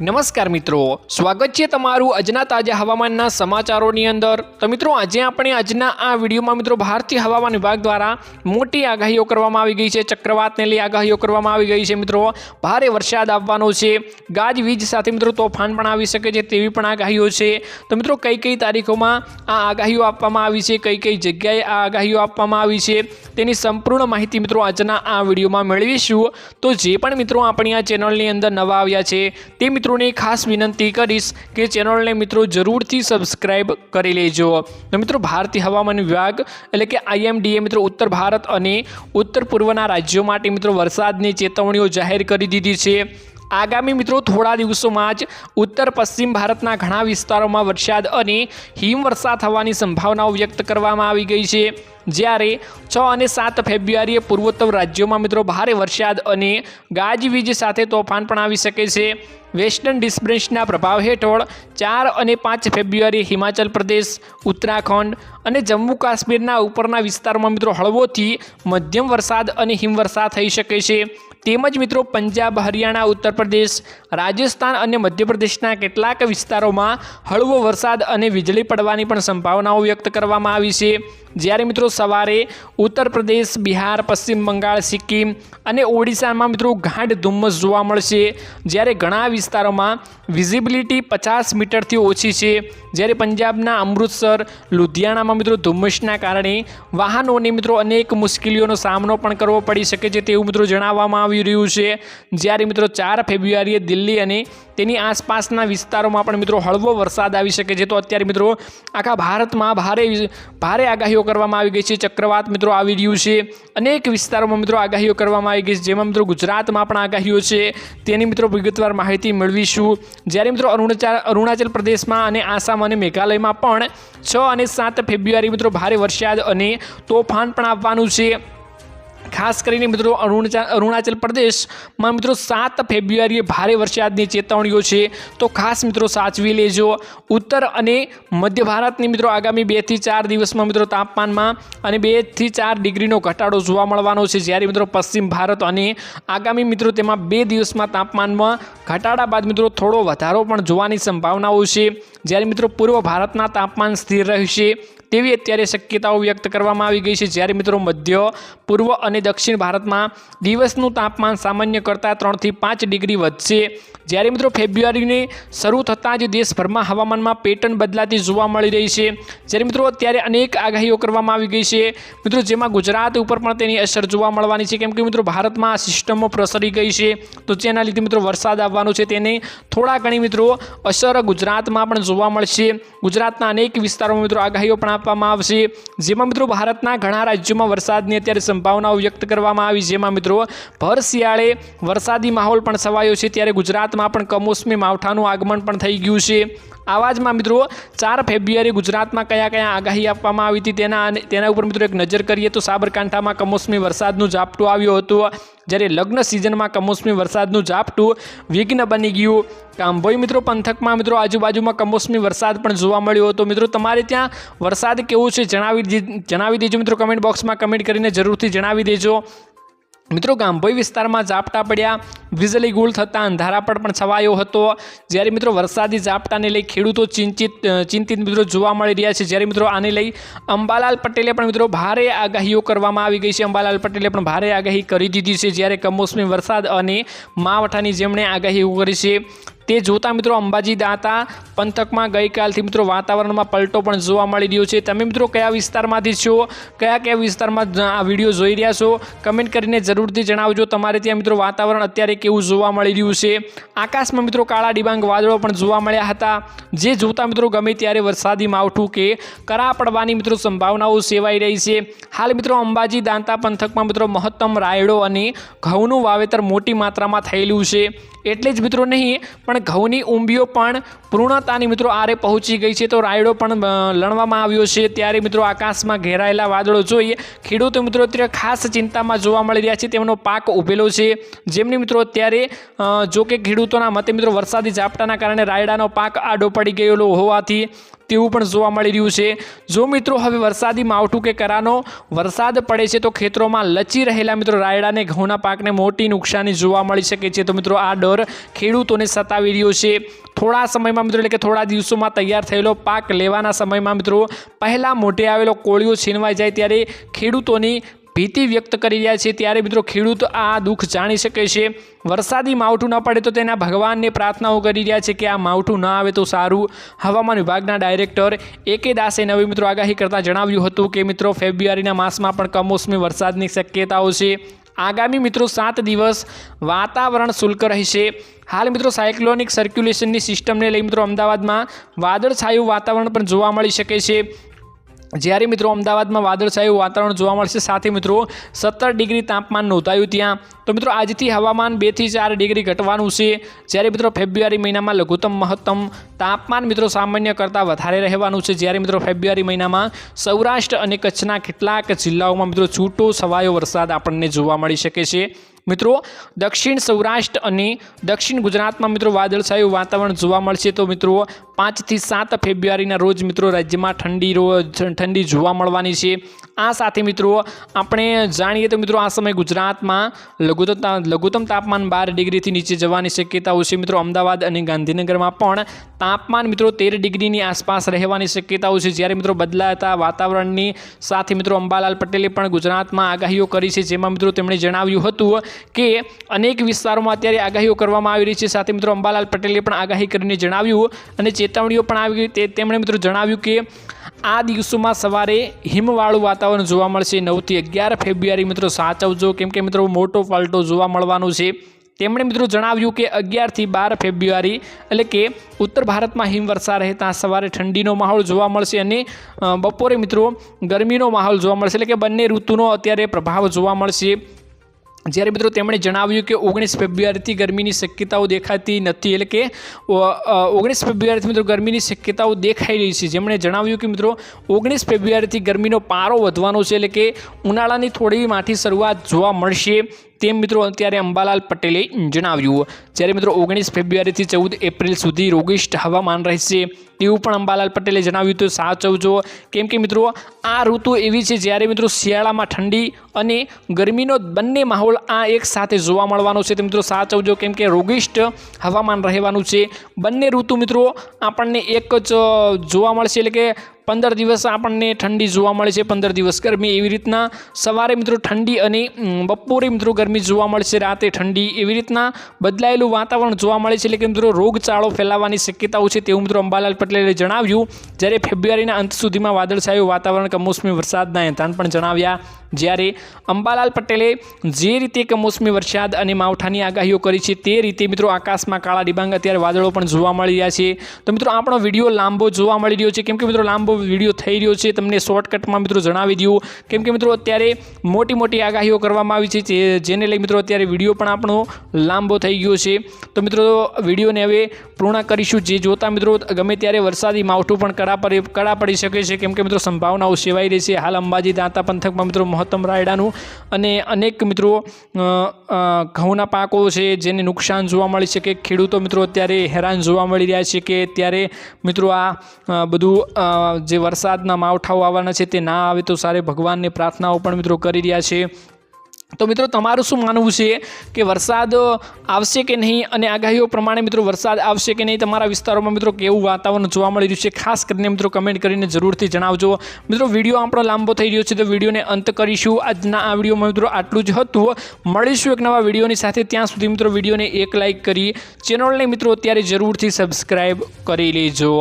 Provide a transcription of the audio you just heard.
નમસ્કાર મિત્રો, સ્વાગત છે તમારું આજના તાજા હવામાનના સમાચારોની અંદર. તો મિત્રો, આજે આપણે આજના આ વિડીયોમાં મિત્રો, ભારતીય હવામાન વિભાગ દ્વારા મોટી આગાહીઓ કરવામાં આવી ગઈ છે. ચક્રવાતને લઈ આગાહીઓ કરવામાં આવી ગઈ છે મિત્રો. ભારે વરસાદ આવવાનો છે. ગાજવીજ સાથે મિત્રો તોફાન પણ આવી શકે છે તેવી પણ આગાહીઓ છે. તો મિત્રો, કઈ કઈ તારીખોમાં આ આગાહીઓ આપવામાં આવી છે? કઈ કઈ જગ્યાએ આ આગાહીઓ આપવામાં આવી છે? તેની સંપૂર્ણ માહિતી મિત્રો, આજના આ વિડીયોમાં મેળવીશું. તો જે પણ મિત્રો આપણી આ ચેનલની અંદર નવા આવ્યા છે, તે મિત્રોને ખાસ વિનંતી કરીશ કે ચેનલને મિત્રો જરૂરથી સબસ્ક્રાઇબ કરી લેજો. તો મિત્રો, ભારતીય હવામાન વિભાગ એટલે કે આઈએમડીએ મિત્રો, ઉત્તર ભારત અને ઉત્તર પૂર્વના રાજ્યો માટે મિત્રો વરસાદની ચેતવણીઓ જાહેર કરી દીધી છે. આગામી મિત્રો, થોડા દિવસોમાં જ ઉત્તર પશ્ચિમ ભારતના ઘણા વિસ્તારોમાં વરસાદ અને હિમવર્ષા થવાની સંભાવનાઓ વ્યક્ત કરવામાં આવી ગઈ છે. જ્યારે છ અને સાત ફેબ્રુઆરીએ પૂર્વોત્તર રાજ્યોમાં મિત્રો ભારે વરસાદ અને ગાજવીજ સાથે તોફાન પણ આવી શકે છે. વેસ્ટર્ન ડિસ્ટર્બન્સના પ્રભાવ હેઠળ ચાર અને પાંચ ફેબ્રુઆરી હિમાચલ પ્રદેશ, ઉત્તરાખંડ અને જમ્મુ કાશ્મીરના ઉપરના વિસ્તારોમાં મિત્રો હળવોથી મધ્યમ વરસાદ અને હિમવર્ષા થઈ શકે છે. તેમજ મિત્રો પંજાબ, હરિયાણા, ઉત્તર પ્રદેશ, રાજસ્થાન અને મધ્યપ્રદેશના કેટલાક વિસ્તારોમાં હળવો વરસાદ અને વીજળી પડવાની પણ સંભાવનાઓ વ્યક્ત કરવામાં આવી છે. જ્યારે મિત્રો સવારે ઉત્તર પ્રદેશ, બિહાર, પશ્ચિમ બંગાળ, સિક્કિમ અને ઓડિશામાં મિત્રો ગાઢ ધુમ્મસ જોવા મળશે. જ્યારે ઘણા વિસ્તારોમાં વિઝિબિલિટી પચાસ મીટરથી ઓછી છે. જ્યારે પંજાબના અમૃતસર, લુધિયાણામાં મિત્રો ધુમ્મસના કારણે વાહનોને મિત્રો અનેક મુશ્કેલીઓનો સામનો પણ કરવો પડી શકે છે તેવું મિત્રો જણાવવામાં આવી રહ્યું છે. જ્યારે મિત્રો ચાર ફેબ્રુઆરીએ દિલ્હી અને તેની આસપાસના વિસ્તારોમાં પણ મિત્રો હળવો વરસાદ આવી શકે છે, તો અત્યારે મિત્રો આખા ભારતમાં ભારે ભારે આગાહીઓ કરવામાં આવી ગઈ છે. ચક્રવાત મિત્રો આવી રહ્યું છે. અનેક વિસ્તારોમાં મિત્રો આગાહીઓ કરવામાં આવી ગઈ છે. જેમાં મિત્રો ગુજરાતમાં પણ આગાહીઓ છે. તેની મિત્રો વિગતવાર માહિતી મેળવીશું. જ્યારે મિત્રો અરુણાચલ અરુણાચલ પ્રદેશમાં અને આસામ અને મેઘાલયમાં પણ છ અને સાત ફેબ્રુઆરી મિત્રો ભારે વરસાદ અને તોફાન પણ આવવાનું છે. ખાસ કરીને મિત્રો અરુણાચલ પ્રદેશમાં મિત્રો સાત ફેબ્રુઆરીએ ભારે વરસાદની ચેતવણીઓ છે. તો ખાસ મિત્રો સાચવી લેજો. ઉત્તર અને મધ્ય ભારતની મિત્રો આગામી બેથી ચાર દિવસમાં મિત્રો તાપમાનમાં અને બેથી ચાર ડિગ્રીનો ઘટાડો જોવા મળવાનો છે. જ્યારે મિત્રો પશ્ચિમ ભારત અને આગામી મિત્રો તેમાં બે દિવસમાં તાપમાનમાં ઘટાડા બાદ મિત્રો થોડો વધારો પણ જોવાની સંભાવનાઓ છે. જ્યારે મિત્રો પૂર્વ ભારતના તાપમાન સ્થિર રહેશે તેવી અત્યારે શક્યતાઓ વ્યક્ત કરવામાં આવી ગઈ છે. જ્યારે મિત્રો મધ્ય, પૂર્વ અને દક્ષિણ ભારતમાં દિવસનું તાપમાન સામાન્ય કરતાં ત્રણથી પાંચ ડિગ્રી વધશે. જ્યારે મિત્રો ફેબ્રુઆરીની શરૂ થતાં જ દેશભરમાં હવામાનમાં પેટર્ન બદલાતી જોવા મળી રહી છે. જ્યારે મિત્રો અત્યારે અનેક આગાહીઓ કરવામાં આવી ગઈ છે. મિત્રો જેમાં ગુજરાત ઉપર પણ તેની અસર જોવા મળવાની છે. કેમ કે મિત્રો ભારતમાં આ સિસ્ટમો પ્રસરી ગઈ છે. તો જેના લીધે મિત્રો વરસાદ આવવાનો છે. તેને થોડા ઘણી મિત્રો અસર ગુજરાતમાં પણ જોવા મળશે. ગુજરાતના અનેક વિસ્તારોમાં મિત્રો આગાહીઓ પણ આપવામાં આવશે. જેમાં મિત્રો ભારતના ઘણા રાજ્યોમાં વરસાદની અત્યારે સંભાવનાઓ વ્યક્ત કરવામાં આવી. જેમાં મિત્રો ભર શિયાળે વરસાદી માહોલ પણ છવાયો છે. ત્યારે ગુજરાતમાં પણ કમોસમી માવઠાનું આગમન પણ થઈ ગયું છે. આવા જમાં મિત્રો ચાર ફેબ્રુઆરી ગુજરાતમાં કયા કયા આગાહી આપવામાં આવી હતી તેના તેના ઉપર મિત્રો એક નજર કરીએ તો સાબરકાંઠામાં કમોસમી વરસાદનું ઝાપટું આવ્યું હતું. જ્યારે લગ્ન સિઝનમાં કમોસમી વરસાદનું ઝાપટું વિઘ્ન બની ગયું. કામભોઈ મિત્રો, પંથકમાં મિત્રો, આજુબાજુમાં કમોસમી વરસાદ પણ જોવા મળ્યો હતો. મિત્રો, તમારે ત્યાં વરસાદ કેવો છે જણાવી જણાવી દેજો. મિત્રો કમેન્ટ બોક્સમાં કમેન્ટ કરીને જરૂરથી જણાવી દેજો. મિત્રો, ગાંભોઈ વિસ્તારમાં ઝાપટા પડ્યા. વીજળી ગુલ થતાં અંધારા પર પણ છવાયો હતો. જ્યારે મિત્રો, વરસાદી ઝાપટાને લઈ ખેડૂતો ચિંતિત ચિંતિત મિત્રો જોવા મળી રહ્યા છે. જ્યારે મિત્રો, આને લઈ અંબાલાલ પટેલે પણ મિત્રો ભારે આગાહીઓ કરવામાં આવી ગઈ છે. અંબાલાલ પટેલે પણ ભારે આગાહી કરી દીધી છે. જ્યારે કમોસમી વરસાદ અને માવઠાની જેમણે આગાહીઓ કરી છે તે જોતા મિત્રો અંબાજી દાતા પંથકમાં ગઈકાલથી મિત્રો વાતાવરણમાં પલટો પણ જોવા મળી રહ્યો છે. તમે મિત્રો કયા વિસ્તારમાંથી છો? કયા કયા વિસ્તારમાં આ વીડિયો જોઈ રહ્યા છો? કમેન્ટ કરીને જરૂરથી જણાવજો. તમારે ત્યાં મિત્રો વાતાવરણ અત્યારે કેવું જોવા મળી રહ્યું છે? આકાશમાં મિત્રો કાળા ડિબાંગ વાદળો પણ જોવા મળ્યા હતા. જે જોતા મિત્રો ગમે ત્યારે વરસાદી માવઠું કે કરા પડવાની મિત્રો સંભાવનાઓ સેવાઈ રહી છે. હાલ મિત્રો અંબાજી દાંતા પંથકમાં મિત્રો મહત્તમ રાયડો અને ઘઉંનું વાવેતર મોટી માત્રામાં થયેલું છે. એટલે જ મિત્રો નહીં, પણ ઘઉંની ઊંબીઓ પણ પૂર્ણતાની મિત્રો આરે પહોંચી ગઈ છે. તો રાયડો પણ લણવામાં આવ્યો છે. ત્યારે મિત્રો આકાશમાં ઘેરાયેલા વાદળો જોઈએ. ખેડૂતો મિત્રો અત્યારે ખાસ ચિંતામાં જોવા મળી રહ્યા છે. તેમનો પાક ઉભેલો છે. જેમની મિત્રો અત્યારે જો કે ખેડૂતોના મતે મિત્રો વરસાદી ઝાપટાના કારણે રાયડાનો પાક આડો પડી ગયેલો હોવાથી તેવું પણ જોવા મળી રહ્યું છે. જો મિત્રો, હવે વરસાદી માવઠું કે કરાનો વરસાદ પડે છે તો ખેતરોમાં લચી રહેલા મિત્રો રાયડાને ઘઉંના પાકને મોટી નુકસાની જોવા મળી શકે છે. તો મિત્રો, આ ડર ખેડૂતોને સતાવી રહ્યો છે. થોડા સમયમાં મિત્રો, એટલે કે થોડા દિવસોમાં તૈયાર થયેલો પાક લેવાના સમયમાં મિત્રો, પહેલાં મોઢે આવેલો કોળિયો છીનવાઈ જાય ત્યારે ખેડૂતોની ભીતિ વ્યક્ત કરી રહ્યા છે ત્યારે મિત્રો ખેડૂત આ દુઃખ જાણી શકે છે. વરસાદી માવઠું ન પડે તો તેના ભગવાનને પ્રાર્થનાઓ કરી રહ્યા છે કે આ માવઠું ન આવે તો સારું. હવામાન વિભાગના ડાયરેક્ટર એ કે દાસે નવી મિત્રો આગાહી કરતાં જણાવ્યું હતું કે મિત્રો ફેબ્રુઆરીના માસમાં પણ કમોસમી વરસાદની શક્યતાઓ છે. આગામી મિત્રો સાત દિવસ વાતાવરણ શુલ્ક રહેશે. હાલ મિત્રો સાયક્લોનિક સર્ક્યુલેશનની સિસ્ટમને લઈ મિત્રો અમદાવાદમાં વાદળછાયું વાતાવરણ પણ જોવા મળી શકે છે. જ્યારે મિત્રો અમદાવાદમાં વાદળછાયું વાતાવરણ જોવા મળશે, સાથે મિત્રો સત્તર ડિગ્રી તાપમાન નોંધાયું ત્યાં. તો મિત્રો આજથી હવામાન બેથી ચાર ડિગ્રી ઘટવાનું છે. જ્યારે મિત્રો ફેબ્રુઆરી મહિનામાં લઘુત્તમ મહત્તમ તાપમાન મિત્રો સામાન્ય કરતાં વધારે રહેવાનું છે. જ્યારે મિત્રો ફેબ્રુઆરી મહિનામાં સૌરાષ્ટ્ર અને કચ્છના કેટલાક જિલ્લાઓમાં મિત્રો છૂટો છવાયો વરસાદ આપણને જોવા મળી શકે છે. મિત્રો, દક્ષિણ સૌરાષ્ટ્ર અને દક્ષિણ ગુજરાતમાં મિત્રો વાદળછાયું વાતાવરણ જોવા મળશે. તો મિત્રો, પાંચથી સાત ફેબ્રુઆરીના રોજ મિત્રો રાજ્યમાં ઠંડી ઠંડી જોવા મળવાની છે. આ સાથે મિત્રો, આપણે જાણીએ તો મિત્રો આ સમયે ગુજરાતમાં લઘુત્તમ લઘુત્તમ તાપમાન બાર ડિગ્રીથી નીચે જવાની શક્યતાઓ છે. મિત્રો, અમદાવાદ અને ગાંધીનગરમાં પણ તાપમાન મિત્રો તેર ડિગ્રીની આસપાસ રહેવાની શક્યતાઓ છે. જ્યારે મિત્રો બદલાતા વાતાવરણની સાથે મિત્રો અંબાલાલ પટેલે પણ ગુજરાતમાં આગાહીઓ કરી છે. જેમાં મિત્રો તેમણે જણાવ્યું હતું કે અનેક વિસ્તારોમાં અત્યારે આગાહીઓ કરવામાં આવી રહી છે. સાથે મિત્રો અંબાલાલ પટેલે પણ આગાહી કરીને જણાવ્યું અને ચેતવણીઓ પણ આવી તે તેમણે મિત્રો જણાવ્યું કે આ દિવસોમાં સવારે હિમવાળું વાતાવરણ જોવા મળશે. નવથી અગિયાર ફેબ્રુઆરી મિત્રો સાચવજો. કેમ કે મિત્રો મોટો પલટો જોવા મળવાનો છે. તેમણે મિત્રો જણાવ્યું કે અગિયારથી બાર ફેબ્રુઆરી એટલે કે ઉત્તર ભારતમાં હિમવર્ષા રહેતા સવારે ઠંડીનો માહોલ જોવા મળશે અને બપોરે મિત્રો ગરમીનો માહોલ જોવા મળશે. એટલે કે બંને ઋતુનો અત્યારે પ્રભાવ જોવા મળશે. જ્યારે મિત્રો તેમણે જણાવ્યું કે ઓગણીસ ફેબ્રુઆરીથી ગરમીની શક્યતાઓ દેખાતી નથી, એટલે કે ઓગણીસ ફેબ્રુઆરીથી મિત્રો ગરમીની શક્યતાઓ દેખાઈ રહી છે. જેમણે જણાવ્યું કે મિત્રો, ઓગણીસ ફેબ્રુઆરીથી ગરમીનો પારો વધવાનો છે, એટલે કે ઉનાળાની થોડી માઠી શરૂઆત જોવા મળશે. તેમ મિત્રો અત્યારે અંબાલાલ પટેલે જણાવ્યું, જ્યારે મિત્રો ઓગણીસ ફેબ્રુઆરીથી ચૌદ એપ્રિલ સુધી રોગિષ્ટ હવામાન રહેશે, તેવું પણ અંબાલાલ પટેલે જણાવ્યું. તો સાચવજો કેમ કે મિત્રો આ ઋતુ એવી છે, જ્યારે મિત્રો શિયાળામાં ઠંડી અને ગરમીનો બંને માહોલ આ એક સાથે જોવા મળવાનો છે. તે મિત્રો સાચવજો કેમ કે રોગિષ્ટ હવામાન રહેવાનું છે. બંને ઋતુ મિત્રો આપણને એક જ જોવા મળશે. એટલે કે પંદર દિવસ આપણને ઠંડી જોવા મળે છે, પંદર દિવસ ગરમી. એવી રીતના સવારે મિત્રો ઠંડી અને બપોરે મિત્રો ગરમી જોવા મળશે રાતે ઠંડી. એવી રીતના બદલાયેલું વાતાવરણ જોવા મળે છે, એટલે કે મિત્રો રોગચાળો ફેલાવાની શક્યતાઓ છે તેવું મિત્રો અંબાલાલ પટેલે જણાવ્યું. જ્યારે ફેબ્રુઆરીના અંત સુધીમાં વાદળછાયું વાતાવરણ કમોસમી વરસાદના એંધાણ પણ જણાવ્યા. જ્યારે અંબાલાલ પટેલે જે રીતે કમોસમી વરસાદ અને માવઠાની આગાહીઓ કરી છે તે રીતે મિત્રો આકાશમાં કાળા ડિબાંગ અત્યારે વાદળો પણ જોવા મળી રહ્યા છે. તો મિત્રો આપણો વીડિયો લાંબો જોવા મળી રહ્યો છે. કેમ કે મિત્રો લાંબો વીડિયો થઈ રહ્યો છે, તમને શોર્ટકટમાં મિત્રો જણાવી દઉં. કેમ કે મિત્રો અત્યારે મોટી મોટી આગાહીઓ કરવામાં આવી છે જેને લઈ મિત્રો અત્યારે વીડિયો પણ આપણો લાંબો થઈ ગયો છે. તો મિત્રો વિડીયોને હવે પૂર્ણ કરીશું. જે જોતા મિત્રો ગમે ત્યારે વરસાદી માવઠું પણ કડા પડી કડા પડી શકે છે. કેમ કે મિત્રો સંભાવનાઓ સેવાઈ રહી છે. હાલ અંબાજી દાંતા પંથકમાં મિત્રો મહત્તમ રાયડાનું અને અનેક મિત્રો ઘઉંના પાકો છે, જેને નુકસાન જોવા મળી છે કે ખેડૂતો મિત્રો અત્યારે હેરાન જોવા મળી રહ્યા છે કે ત્યારે મિત્રો આ બધું જે વરસાદના માવઠાઓ આવવાના છે તે ના આવે તો સારે ભગવાનને પ્રાર્થનાઓ પણ મિત્રો કરી રહ્યા છે. તો મિત્રો તમારું શું માનવું છે કે વરસાદ આવશે કે નહીં અને આગાહીઓ પ્રમાણે મિત્રો વરસાદ આવશે કે નહીં તમારા વિસ્તારોમાં મિત્રો કેવું વાતાવરણ જોવા મળી રહ્યું છે? ખાસ કરીને મિત્રો કમેન્ટ કરીને જરૂરથી જણાવજો. મિત્રો વીડિયો આપણો લાંબો થઈ રહ્યો છે તો વિડીયોને અંત કરીશું. આજના આ વિડીયોમાં મિત્રો આટલું જ હતું. મળીશું એક નવા વિડીયોની સાથે. ત્યાં સુધી મિત્રો વિડીયોને એક લાઇક કરી. ચેનલને મિત્રો અત્યારે જરૂરથી સબસ્ક્રાઈબ કરી લેજો.